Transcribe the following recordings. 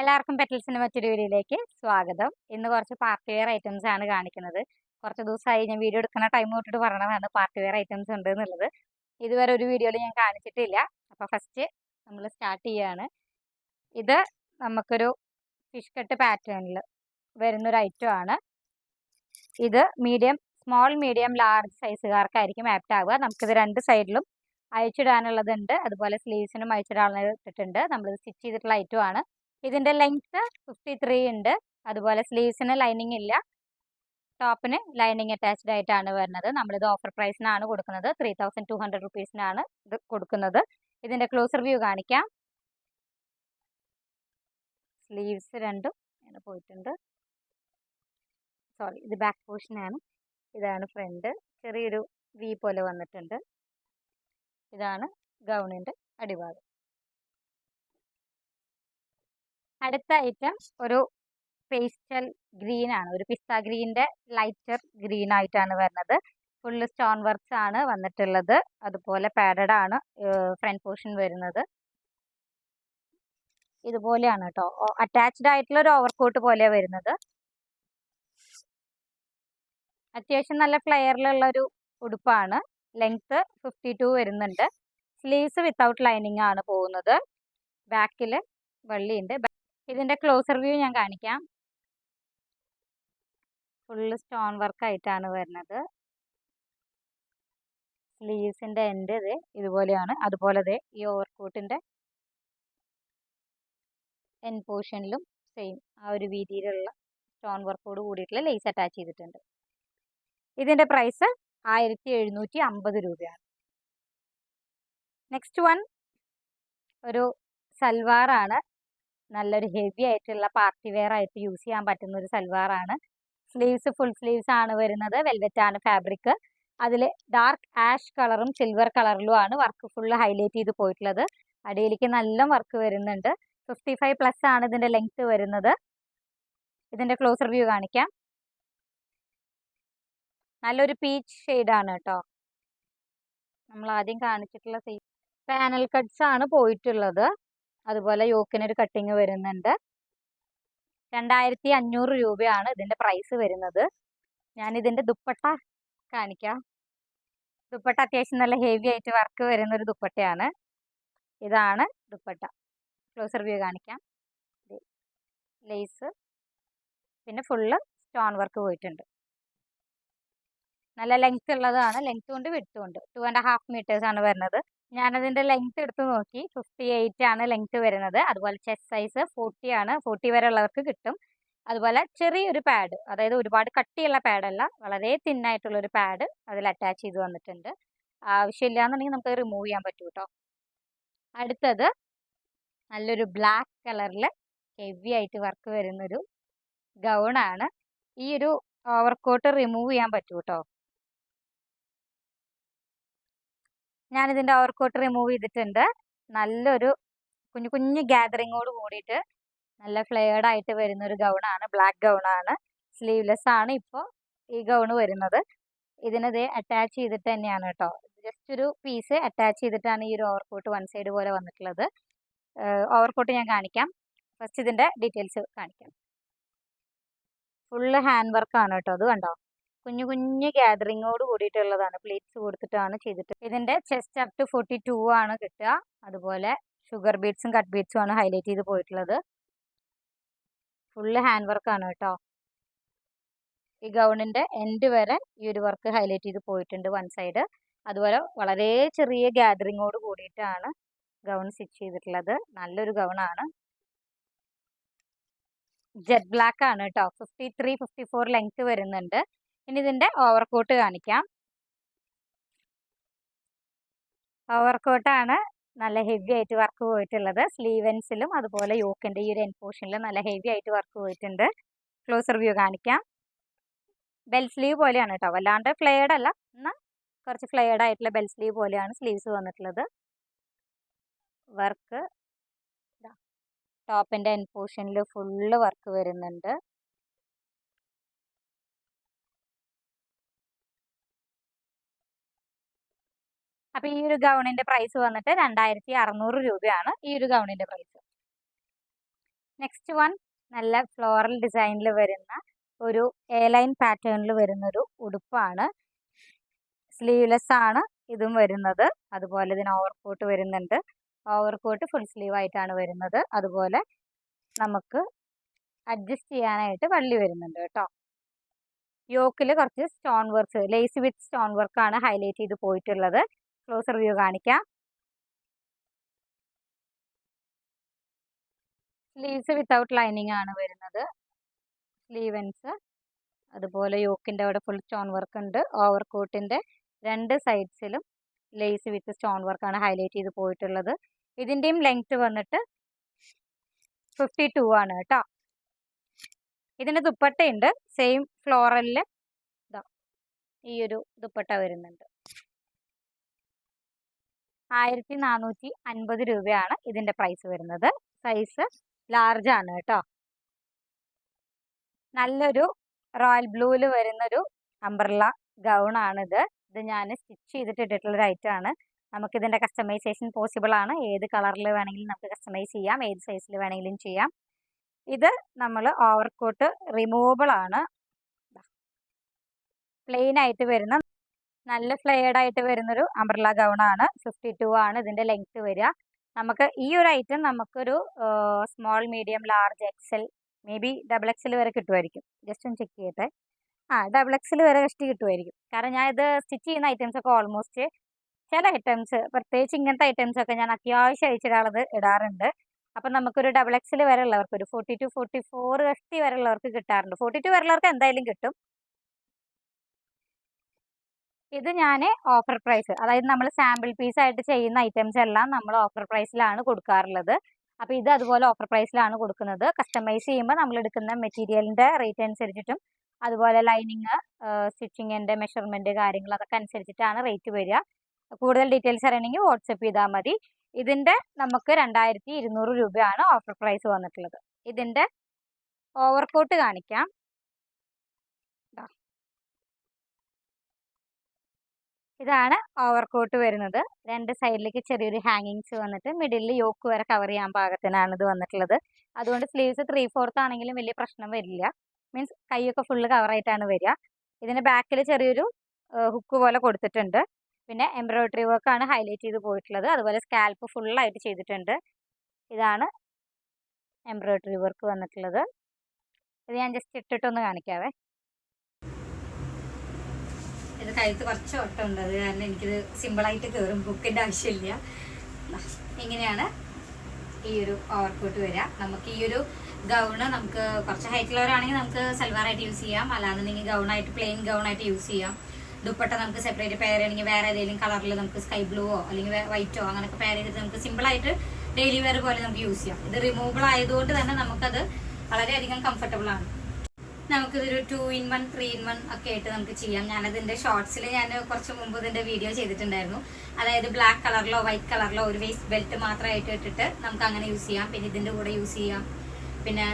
എല്ലാവർക്കും പെറ്റൽസിന് മറ്റൊരു വീഡിയോയിലേക്ക് സ്വാഗതം. ഇന്ന് കുറച്ച് പാർട്ടി വെയർ ഐറ്റംസ് ആണ് കാണിക്കുന്നത്. കുറച്ച് ദിവസമായി ഞാൻ വീഡിയോ എടുക്കുന്ന ടൈം തൊട്ടിട്ട് പറഞ്ഞതാണ് പാർട്ടി വെയർ ഐറ്റംസ് ഉണ്ട് എന്നുള്ളത്. ഇതുവരെ ഒരു വീഡിയോയിൽ ഞാൻ കാണിച്ചിട്ടില്ല. അപ്പോൾ ഫസ്റ്റ് നമ്മൾ സ്റ്റാർട്ട് ചെയ്യാണ്. ഇത് നമുക്കൊരു ഫിഷ് കട്ട് പാറ്റേണിൽ വരുന്നൊരു ഐറ്റം ആണ്. ഇത് മീഡിയം സ്മോൾ മീഡിയം ലാർജ് സൈസുകാർക്കായിരിക്കും ആപ്റ്റ് ആവുക. നമുക്കിത് രണ്ട് സൈഡിലും അയച്ചിടാനുള്ളതുണ്ട് അതുപോലെ സ്ലീവ്സിനും അയച്ചിടാനുള്ളത് ഇട്ടിട്ടുണ്ട്. നമ്മളിത് സ്റ്റിച്ച് ചെയ്തിട്ടുള്ള ഐറ്റം ആണ്. ഇതിന്റെ ലെങ്ത്ത് ഫിഫ്റ്റി ത്രീ ഉണ്ട്. അതുപോലെ സ്ലീവ്സിന് ലൈനിങ് ഇല്ല. ടോപ്പിന് ലൈനിങ് അറ്റാച്ച്ഡ് ആയിട്ടാണ് വരുന്നത്. നമ്മളിത് ഓഫർ പ്രൈസിനാണ് കൊടുക്കുന്നത്. ത്രീ തൗസൻഡ് ടു ഹൺഡ്രഡ് റുപ്പീസിനാണ് ഇത് കൊടുക്കുന്നത്. ഇതിന്റെ ക്ലോസർ വ്യൂ കാണിക്കാം. സ്ലീവ്സ് രണ്ടും ഇങ്ങനെ പോയിട്ടുണ്ട്. സോറി ഇത് ബാക്ക് പോർഷനാണ് ഇതാണ് ഫ്രണ്ട് ചെറിയൊരു വി പോലെ വന്നിട്ടുണ്ട്. ഇതാണ് ഗൗണിന്റെ അടിഭാഗം. അടുത്ത ഐറ്റം ഒരു പേസ്റ്റൽ ഗ്രീൻ ആണ്. ഒരു പിസ്ത ഗ്രീന്റെ ലൈറ്റർ ഗ്രീൻ ആയിട്ടാണ് വരുന്നത്. ഫുള്ള് സ്റ്റോൺ വർക്ക്സ് ആണ് വന്നിട്ടുള്ളത്. അതുപോലെ പാഡഡ് ആണ് ഫ്രണ്ട് പോർഷൻ വരുന്നത്. ഇതുപോലെയാണ് കേട്ടോ അറ്റാച്ച്ഡ് ആയിട്ടുള്ള ഒരു ഓവർകോട്ട് പോലെയാണ് വരുന്നത്. അത്യാവശ്യം നല്ല ഫ്ലെയറിലുള്ള ഒരു ഉടുപ്പാണ്. ലെങ്ത്ത് ഫിഫ്റ്റി ടു വരുന്നുണ്ട്. സ്ലീവ്സ് വിത്തൗട്ട് ലൈനിങ് ആണ് പോകുന്നത്. ബാക്കിൽ വള്ളിയുണ്ട് ഇതിന്റെ ക്ലോസർ വ്യൂ ഞാൻ കാണിക്കാം. ഫുള്ള് സ്റ്റോൺ വർക്ക് ആയിട്ടാണ് വരുന്നത്. സ്ലീവ്സിന്റെ എന്റെ ഇത് ഇതുപോലെയാണ്. അതുപോലെ ദേ ഈ ഓവർകോട്ടിന്റെ എൻ പോർഷനിലും സെയിം ആ ഒരു രീതിയിലുള്ള സ്റ്റോൺ വർക്കോട് കൂടിയിട്ടുള്ള ലേസ് അറ്റാച്ച് ചെയ്തിട്ടുണ്ട്. ഇതിന്റെ പ്രൈസ് ആയിരത്തി എഴുന്നൂറ്റി അമ്പത് രൂപയാണ്. നെക്സ്റ്റ് വൺ ഒരു സൽവാറാണ്. നല്ലൊരു ഹെവി ആയിട്ടുള്ള പാർട്ടി വെയർ ആയിട്ട് യൂസ് ചെയ്യാൻ പറ്റുന്ന ഒരു സൽവാറാണ്. സ്ലീവ്സ് ഫുൾ സ്ലീവ്സ് ആണ് വരുന്നത്. വെൽവെറ്റ് ആണ് ഫാബ്രിക് അതിൽ ഡാർക്ക് ആഷ് കളറും സിൽവർ കളറിലും ആണ് വർക്ക് ഫുള്ള് ഹൈലൈറ്റ് ചെയ്ത് പോയിട്ടുള്ളത്. അടിയിലേക്ക് നല്ല വർക്ക് വരുന്നുണ്ട്. ഫിഫ്റ്റി ഫൈവ് പ്ലസ് ആണ് ഇതിന്റെ ലെങ്ത് വരുന്നത്. ഇതിന്റെ ക്ലോസർ വ്യൂ കാണിക്കാം. നല്ലൊരു പീച്ച് ഷെയ്ഡാണ് കേട്ടോ. നമ്മൾ ആദ്യം കാണിച്ചിട്ടുള്ള പാനൽ കട്ട്സ് ആണ് പോയിട്ടുള്ളത്. അതുപോലെ യോക്കിനൊരു കട്ടിങ് വരുന്നുണ്ട്. രണ്ടായിരത്തി അഞ്ഞൂറ് രൂപയാണ് ഇതിന്റെ പ്രൈസ് വരുന്നത്. ഞാൻ ഇതിന്റെ ദുപ്പട്ട കാണിക്കാം. ദുപ്പട്ട അത്യാവശ്യം നല്ല ഹെവി ആയിട്ട് വർക്ക് വരുന്ന ഒരു ദുപ്പട്ടയാണ്. ഇതാണ് ദുപ്പട്ട. ക്ലോസർ വ്യൂ കാണിക്കാം. ലേസ് പിന്നെ ഫുള്ള് സ്റ്റോൺ വർക്ക് പോയിട്ടുണ്ട്. നല്ല ലെങ്ത് ഉള്ളതാണ്. ലെങ്ത് കൊണ്ട് വിട്ടുമുണ്ട് ടു ആൻഡ് ഹാഫ് മീറ്റേഴ്സ് ആണ് വരുന്നത്. ഞാനതിന്റെ ലെങ്ത് എടുത്ത് നോക്കി. ഫിഫ്റ്റി എയ്റ്റ് ആണ് ലെങ്ത് വരുന്നത്. അതുപോലെ ചെസ്റ്റ് സൈസ് ഫോർട്ടി ആണ്. ഫോർട്ടി വരെ ഉള്ളവർക്ക് കിട്ടും. അതുപോലെ ചെറിയൊരു പാഡ് അതായത് ഒരുപാട് കട്ടിയുള്ള പാഡല്ല വളരെ തിന്നായിട്ടുള്ള ഒരു പാഡ് അതിൽ അറ്റാച്ച് ചെയ്ത് വന്നിട്ടുണ്ട്. ആവശ്യമില്ല എന്നുണ്ടെങ്കിൽ നമുക്ക് റിമൂവ് ചെയ്യാൻ പറ്റും കേട്ടോ അടുത്തത് നല്ലൊരു ബ്ലാക്ക് കളറിൽ ഹെവി ആയിട്ട് വർക്ക് വരുന്നൊരു ഗൗണാണ് ഈ ഒരു ഓവർ കോട്ട് റിമൂവ് ചെയ്യാൻ പറ്റും കേട്ടോ ഞാനിതിന്റെ ഓവർകോട്ട് റിമൂവ് ചെയ്തിട്ടുണ്ട്. നല്ലൊരു കുഞ്ഞു കുഞ്ഞു ഗ്യാതറിങ്ങോട് കൂടിയിട്ട് നല്ല ഫ്ലെയർഡ് ആയിട്ട് വരുന്ന ഒരു ഗൗണാണ് ബ്ലാക്ക് ഗൗണാണ് സ്ലീവ്ലെസ് ആണ് ഇപ്പോൾ ഈ ഗൗൺ വരുന്നത്. ഇതിനത് അറ്റാച്ച് ചെയ്തിട്ട് തന്നെയാണ് കേട്ടോ. ജസ്റ്റ് ഒരു പീസ് അറ്റാച്ച് ചെയ്തിട്ടാണ് ഈ ഒരു ഓവർകോട്ട് വൺ സൈഡ് പോലെ വന്നിട്ടുള്ളത്. ഓവർകോട്ട് ഞാൻ കാണിക്കാം. ഫസ്റ്റ് ഇതിന്റെ ഡീറ്റെയിൽസ് കാണിക്കാം. ഫുള്ള് ഹാൻഡ് വർക്കാണ് കേട്ടോ. അത് കണ്ടോ? കുഞ്ഞു കുഞ്ഞു ഗ്യാതറിങ്ങോട് കൂടിയിട്ടുള്ളതാണ്. പ്ലേറ്റ്സ് കൊടുത്തിട്ടാണ് ചെയ്തിട്ട് ഇതിന്റെ chest up to forty two ആണ് കിട്ടുക. അതുപോലെ ഷുഗർ ബീഡ്സും കട്ട് ബീഡ്സും ആണ് ഹൈലൈറ്റ് ചെയ്ത് പോയിട്ടുള്ളത്. ഫുള്ള് ഹാൻഡ് വർക്കാണ് കേട്ടോ. ഈ ഗൗണിന്റെ എൻഡ് വരെ ഈ ഒരു വർക്ക് ഹൈലൈറ്റ് ചെയ്ത് പോയിട്ടുണ്ട് വൺ സൈഡ് അതുപോലെ വളരെ ചെറിയ ഗ്യാതറിങ്ങോട് കൂടിയിട്ടാണ് ഗൗൺ സ്റ്റിച്ച് ചെയ്തിട്ടുള്ളത്. നല്ലൊരു ഗൗണാണ് ജെറ്റ് ബ്ലാക്ക് ആണ് കേട്ടോ. Fifty three fifty four length വരുന്നുണ്ട്. ഇനി ഇതിന്റെ ഓവർകോട്ട് കാണിക്കാം. ഓവർകോട്ടാണ് നല്ല ഹെവി ആയിട്ട് വർക്ക് പോയിട്ടുള്ളത്. സ്ലീവൻസിലും അതുപോലെ യോക്കിന്റെ ഈ ഒരു എൻ പോർഷനിലും നല്ല ഹെവി ആയിട്ട് വർക്ക് പോയിട്ടുണ്ട്. ക്ലോസർ വ്യൂ കാണിക്കാം. ബെൽ സ്ലീവ് പോലെയാണ് കേട്ടോ വല്ലാണ്ട് ഫ്ലെയർഡ് അല്ല. എന്നാൽ കുറച്ച് ഫ്ലെയർഡ് ആയിട്ടുള്ള ബെൽ സ്ലീവ് പോലെയാണ് സ്ലീവ്സ് വന്നിട്ടുള്ളത്. വർക്ക് ടോപ്പിന്റെ എൻ ഫുള്ള് വർക്ക് വരുന്നുണ്ട്. അപ്പോൾ ഈ ഒരു ഗൗണിന്റെ പ്രൈസ് വന്നിട്ട് രണ്ടായിരത്തി അറുന്നൂറ് രൂപയാണ് ഈ ഒരു ഗൗണിന്റെ പ്രൈസ് നെക്സ്റ്റ് വൺ നല്ല ഫ്ലോറൽ ഡിസൈനിൽ വരുന്ന ഒരു എ ലൈൻ പാറ്റേണിൽ വരുന്നൊരു ഉടുപ്പാണ്. സ്ലീവ്ലെസ് ആണ് ഇതും വരുന്നത്. അതുപോലെ ഇതിന് ഓവർകോട്ട് വരുന്നുണ്ട്. ഓവർകോട്ട് ഫുൾ സ്ലീവ് ആയിട്ടാണ് വരുന്നത്. അതുപോലെ നമുക്ക് അഡ്ജസ്റ്റ് ചെയ്യാനായിട്ട് വള്ളി വരുന്നുണ്ട് കേട്ടോ. യോക്കിൽ കുറച്ച് stone work lace with stone വർക്കാണ് ഹൈലൈറ്റ് ചെയ്ത് പോയിട്ടുള്ളത്. ക്ലോസർ വ്യൂ കാണിക്കാം. സ്ലീവ്സ് വിത്തൗട്ട് ലൈനിങ് ആണ് വരുന്നത്. സ്ലീവൻസ് അതുപോലെ യോക്കിന്റെ അവിടെ ഫുൾ സ്റ്റോൺ വർക്ക് ഉണ്ട്. ഓവർ കോട്ടിന്റെ രണ്ട് സൈഡ്സിലും ലേസ് വിത്ത് സ്റ്റോൺ വർക്കാണ് ഹൈലൈറ്റ് ചെയ്ത് പോയിട്ടുള്ളത്. ഇതിന്റെയും ലെങ്ത് വന്നിട്ട് ഫിഫ്റ്റി ടു ആണ് കേട്ടോ. ഇതിന്റെ ദുപ്പട്ടയുണ്ട്. സെയിം ഫ്ലോറലിൽ ഇതാ ഈ ഒരു ദുപ്പട്ട വരുന്നുണ്ട്. ആയിരത്തി നാനൂറ്റി അൻപത് രൂപയാണ് ഇതിന്റെ പ്രൈസ് വരുന്നത്. സൈസ് ലാർജ് ആണ് കേട്ടോ. നല്ലൊരു റോയൽ ബ്ലൂവിൽ വരുന്നൊരു അംബ്രല്ല ഗൗൺ ആണിത്. ഇത് ഞാൻ സ്റ്റിച്ച് ചെയ്തിട്ട് ഇട്ടിട്ടുള്ള ഒരു ഐറ്റം ആണ് നമുക്കിതിന്റെ കസ്റ്റമൈസേഷൻ പോസിബിൾ ആണ്. ഏത് കളറിൽ വേണമെങ്കിലും നമുക്ക് കസ്റ്റമൈസ് ചെയ്യാം. ഏത് സൈസിൽ വേണമെങ്കിലും ചെയ്യാം. ഇത് നമ്മൾ ഓവർകോട്ട് റിമൂവബിൾ ആണ്. പ്ലെയിൻ ആയിട്ട് വരുന്ന നല്ല ഫ്ലെയർഡ് ആയിട്ട് വരുന്നൊരു അംബ്രല്ല ഗൗൺ ആണ്. ഫിഫ്റ്റി ടു ആണ് ഇതിന്റെ ലെങ്ത് വരിക. നമുക്ക് ഈ ഒരു ഐറ്റം നമുക്കൊരു small medium large XL may be double XL വരെ കിട്ടുമായിരിക്കും. ജസ്റ്റ് ഒന്ന് ചെക്ക് ചെയ്യട്ടെ. ആ ഡബിൾ എക്സൽ വരെ കഷ്ടി കിട്ടുമായിരിക്കും. കാരണം ഞാൻ ഇത് സ്റ്റിച്ച് ചെയ്യുന്ന ഐറ്റംസ് ഒക്കെ ഓൾമോസ്റ്റ് ചില ഐറ്റംസ് പ്രത്യേകിച്ച് ഇങ്ങനത്തെ ഐറ്റംസ് ഒക്കെ ഞാൻ അത്യാവശ്യം അയച്ചിടാളത് ഇടാറുണ്ട്. അപ്പം നമുക്കൊരു ഡബിൾ എക്സൽ വരെ ഉള്ളവർക്ക് ഒരു ഫോർട്ടി ടു ഫോർട്ടി ഫോർ കഷ്ടി വരെ ഉള്ളവർക്ക് കിട്ടാറുണ്ട്. ഫോർട്ടി ടു വരെ ഉള്ളവർക്ക് എന്തായാലും കിട്ടും. ഇത് ഞാൻ ഓഫർ പ്രൈസ് അതായത് നമ്മൾ സാമ്പിൾ പീസ് ആയിട്ട് ചെയ്യുന്ന ഐറ്റംസ് എല്ലാം നമ്മൾ ഓഫർ പ്രൈസിലാണ് കൊടുക്കാറുള്ളത്. അപ്പോൾ ഇത് അതുപോലെ ഓഫർ പ്രൈസിലാണ് കൊടുക്കുന്നത്. കസ്റ്റമൈസ് ചെയ്യുമ്പോൾ നമ്മൾ എടുക്കുന്ന മെറ്റീരിയലിന്റെ റേറ്റ് അനുസരിച്ചിട്ടും അതുപോലെ ലൈനിങ് സ്റ്റിച്ചിങ്ങിന്റെ മെഷർമെന്റ് കാര്യങ്ങൾ അതൊക്കെ അനുസരിച്ചിട്ടാണ് റേറ്റ് വരിക. കൂടുതൽ ഡീറ്റെയിൽസ് അറിയണമെങ്കിൽ വാട്സപ്പ് ചെയ്താൽ മതി. ഇതിന്റെ നമുക്ക് രണ്ടായിരത്തി ഇരുന്നൂറ് രൂപയാണ് ഓഫർ പ്രൈസ് വന്നിട്ടുള്ളത്. ഇതിന്റെ ഓവർകോട്ട് കാണിക്കാം. ഇതാണ് ഓവർ കോട്ട് വരുന്നത്. രണ്ട് സൈഡിലേക്ക് ചെറിയൊരു ഹാങ്ങിങ്സ് വന്നിട്ട് മിഡിലിൽ യോക്ക് വരെ കവർ ചെയ്യാൻ പാകത്തിനാണ് ഇത് വന്നിട്ടുള്ളത്. അതുകൊണ്ട് സ്ലീവ്സ് ത്രീ ഫോർത്ത് ആണെങ്കിലും വലിയ പ്രശ്നം വരില്ല. മീൻസ് കൈയൊക്കെ ഫുള്ള് കവറായിട്ടാണ് വരിക. ഇതിന്റെ ബാക്കിൽ ചെറിയൊരു ഹുക്ക് പോലെ കൊടുത്തിട്ടുണ്ട്. പിന്നെ എംബ്രോയിഡറി ആണ് ഹൈലൈറ്റ് ചെയ്ത് പോയിട്ടുള്ളത്. അതുപോലെ സ്കാൽപ്പ് ഫുള്ളായിട്ട് ചെയ്തിട്ടുണ്ട്. ഇതാണ് എംബ്രോയിഡറി വർക്ക് വന്നിട്ടുള്ളത്. ഇത് ഞാൻ ജസ്റ്റ് ഇട്ടിട്ടൊന്ന് കാണിക്കാവേ. ഇത് കഴുത്ത് കുറച്ച് ഓട്ടം ഉണ്ട് അത് കാരണം എനിക്കിത് സിമ്പിളായിട്ട് കയറും ബുക്കിന്റെ ആവശ്യമില്ല. ഇങ്ങനെയാണ് ഈ ഒരു ഓവർകോട്ട് വരിക. നമുക്ക് ഈ ഒരു ഗൗണ് നമുക്ക് കുറച്ച് ഹൈറ്റുള്ളവരാണെങ്കിൽ നമുക്ക് സൽവാറായിട്ട് യൂസ് ചെയ്യാം. അല്ലാന്നുണ്ടെങ്കിൽ ഗൗണായിട്ട് പ്ലെയിൻ ഗൗണായിട്ട് യൂസ് ചെയ്യാം. ദുപ്പട്ട നമുക്ക് സെപ്പറേറ്റ് പെയർ ചെയ്യണമെങ്കിൽ വേറെ ഏതെങ്കിലും കളറിൽ നമുക്ക് സ്കൈ ബ്ലൂവോ അല്ലെങ്കിൽ വൈറ്റോ അങ്ങനെയൊക്കെ പെയർ ചെയ്തിട്ട് നമുക്ക് സിമ്പിളായിട്ട് ഡെയിലി വെയർ പോലെ നമുക്ക് യൂസ് ചെയ്യാം. ഇത് റിമൂവബിൾ ആയതുകൊണ്ട് തന്നെ നമുക്കത് വളരെയധികം കംഫർട്ടബിൾ ആണ്. നമുക്കിതൊരു two in one three in one ഒക്കെ ആയിട്ട് നമുക്ക് ചെയ്യാം. ഞാനതിന്റെ ഷോർട്സിൽ ഞാൻ കുറച്ച് മുമ്പ് ഇതിന്റെ വീഡിയോ ചെയ്തിട്ടുണ്ടായിരുന്നു. അതായത് ബ്ലാക്ക് കളറിലോ വൈറ്റ് കളറിലോ ഒരു വേസ്റ്റ് ബെൽറ്റ് മാത്രമായിട്ട് ഇട്ടിട്ട് നമുക്ക് അങ്ങനെ യൂസ് ചെയ്യാം. പിന്നെ ഇതിന്റെ കൂടെ യൂസ് ചെയ്യാം. പിന്നെ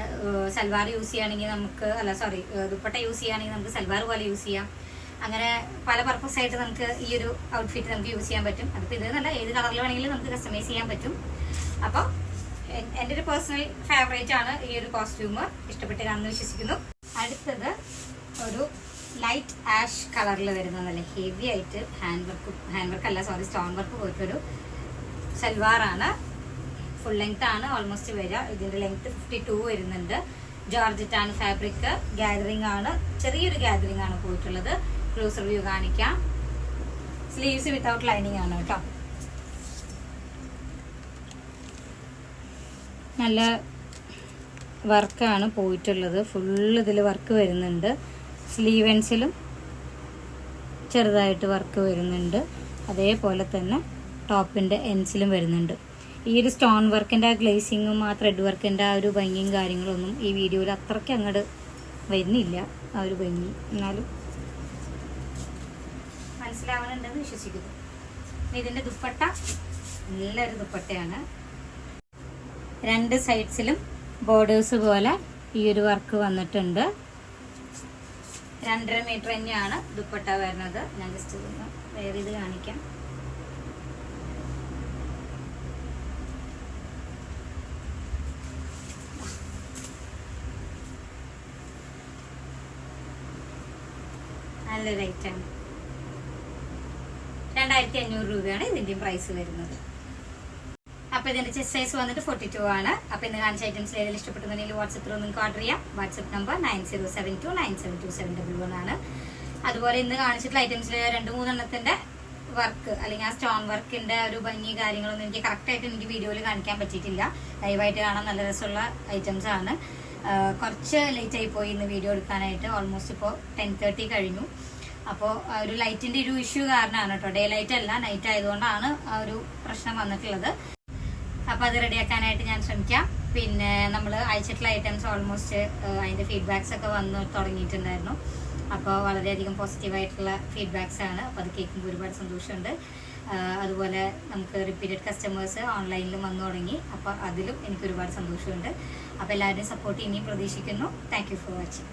സൽവാർ യൂസ് ചെയ്യുകയാണെങ്കിൽ നമുക്ക് അല്ല സോറി ദുപ്പട്ട യൂസ് ചെയ്യുകയാണെങ്കിൽ നമുക്ക് സൽവാർ പോലെ യൂസ് ചെയ്യാം. അങ്ങനെ പല പർപ്പസ് ആയിട്ട് നമുക്ക് ഈ ഒരു ഔട്ട്ഫിറ്റ് നമുക്ക് യൂസ് ചെയ്യാൻ പറ്റും. അതിപ്പോൾ ഇത് നല്ല ഏത് കളറിൽ വേണമെങ്കിലും നമുക്ക് കസ്റ്റമൈസ് ചെയ്യാൻ പറ്റും. അപ്പോൾ എന്റെ ഒരു പേഴ്സണൽ ഫേവറേറ്റ് ആണ് ഈ ഒരു കോസ്റ്റ്യൂമ് ഇഷ്ടപ്പെട്ട് കാണുമെന്ന് വിശ്വസിക്കുന്നു. അടുത്തത് ഒരു ലൈറ്റ് ആഷ് കളറിൽ വരുന്ന നല്ല ഹെവി ആയിട്ട് ഹാൻഡ് വർക്ക് ഹാൻഡ് വർക്ക് അല്ല സോറി സ്റ്റോൺ വർക്ക് പോയിട്ടൊരു സൽവാറാണ് ഫുൾ ലെങ്ത് ആണ്. ഓൾമോസ്റ്റ് വരിക. ഇതിന്റെ ലെങ്ത് ഫിഫ്റ്റി ടു വരുന്നുണ്ട്. ജോർജറ്റ് ആണ് ഫാബ്രിക് ഗാദറിംഗ് ആണ്. ചെറിയൊരു ഗാദറിംഗ് ആണ് പോയിട്ടുള്ളത്. ക്ലോസർ വ്യൂ കാണിക്കാം. സ്ലീവ്സ് വിത്തൗട്ട് ലൈനിങ് ആണ് കേട്ടോ. നല്ല വർക്കാണ് പോയിട്ടുള്ളത്. ഫുള്ള് ഇതിൽ വർക്ക് വരുന്നുണ്ട്. സ്ലീവൻസിലും ചെറുതായിട്ട് വർക്ക് വരുന്നുണ്ട്. അതേപോലെ തന്നെ ടോപ്പിന്റെ എൻസിലും വരുന്നുണ്ട്. ഈ ഒരു സ്റ്റോൺ വർക്കിന്റെ ആ ഗ്ലേസിങ്ങും ആ ത്രെഡ് വർക്കിന്റെ ആ ഒരു ഭംഗിയും കാര്യങ്ങളൊന്നും ഈ വീഡിയോയിൽ അത്രയ്ക്ക് അങ്ങോട്ട് വരുന്നില്ല. ആ ഒരു ഭംഗി. എന്നാലും മനസ്സിലാവണുണ്ടെന്ന് വിശ്വസിക്കുന്നു. ഇതിന്റെ ദുപ്പട്ട നല്ലൊരു ദുപ്പട്ടയാണ്. രണ്ട് സൈഡ്സിലും ബോർഡേഴ്സ് പോലെ ഈ ഒരു വർക്ക് വന്നിട്ടുണ്ട്. രണ്ടര മീറ്റർ തന്നെയാണ് ദുപ്പട്ട വരുന്നത്. ഞാൻ ജസ്റ്റ് ഒന്ന് വേറെ ഇത് കാണിക്കാം. നല്ലൊരു ഐറ്റം രണ്ടായിരത്തി അഞ്ഞൂറ് രൂപയാണ് ഇതിന്റെയും പ്രൈസ് വരുന്നത്. അപ്പൊ ഇതിന്റെ ചെസ്റ്റ് സൈസ് വന്നിട്ട് ഫോർട്ടി ടു ആണ്. അപ്പൊ ഇന്ന് കാണിച്ച ഐറ്റംസ് ഏതെങ്കിലും ഇഷ്ടപ്പെട്ടുണ്ടെങ്കിൽ വാട്സപ്പിൽ നിങ്ങൾക്ക് ഓർഡർ ചെയ്യാം. WhatsApp number nine zero seven two nine seven two seven double one ആണ്. അതുപോലെ ഇന്ന് കാണിച്ചിട്ടുള്ള ഐറ്റംസിൽ രണ്ട് മൂന്നെണ്ണത്തിന്റെ വർക്ക് അല്ലെങ്കിൽ ആ സ്റ്റോൺ വർക്കിന്റെ ഒരു ഭംഗി കാര്യങ്ങളൊന്നും എനിക്ക് കറക്റ്റ് ആയിട്ട് എനിക്ക് വീഡിയോയിൽ കാണിക്കാൻ പറ്റിയിട്ടില്ല. ലൈവായിട്ട് കാണാൻ നല്ല രസമുള്ള ഐറ്റംസ് ആണ്. കുറച്ച് ലേറ്റ് ആയി പോയി ഇന്ന് വീഡിയോ എടുക്കാനായിട്ട്. ഓൾമോസ്റ്റ് ഇപ്പോൾ ടെൻ തേർട്ടി കഴിഞ്ഞു. അപ്പോൾ ഒരു ലൈറ്റിന്റെ ഒരു ഇഷ്യൂ കാരണമാണ് കേട്ടോ. ഡേ ലൈറ്റ് അല്ല നൈറ്റ് ആയതുകൊണ്ടാണ് ആ ഒരു പ്രശ്നം വന്നിട്ടുള്ളത്. അപ്പൊ അത് റെഡിയാക്കാനായിട്ട് ഞാൻ ശ്രമിക്കാം. പിന്നെ നമ്മൾ അയച്ചിട്ടുള്ള ഐറ്റംസ് ഓൾമോസ്റ്റ് അതിന്റെ ഫീഡ്ബാക്സ് ഒക്കെ വന്ന് തുടങ്ങിയിട്ടുണ്ടായിരുന്നു. അപ്പോൾ വളരെയധികം പോസിറ്റീവായിട്ടുള്ള ഫീഡ്ബാക്സ് ആണ്. അപ്പോൾ അത് കേൾക്കുമ്പോൾ ഒരുപാട് സന്തോഷമുണ്ട്. അതുപോലെ നമുക്ക് റിപ്പീറ്റഡ് കസ്റ്റമേഴ്സ് ഓൺലൈനിലും വന്നു തുടങ്ങി. അപ്പോൾ അതിലും എനിക്ക് ഒരുപാട് സന്തോഷമുണ്ട്. അപ്പോൾ എല്ലാവരുടെയും സപ്പോർട്ട് ഇനിയും പ്രതീക്ഷിക്കുന്നു. Thank for watching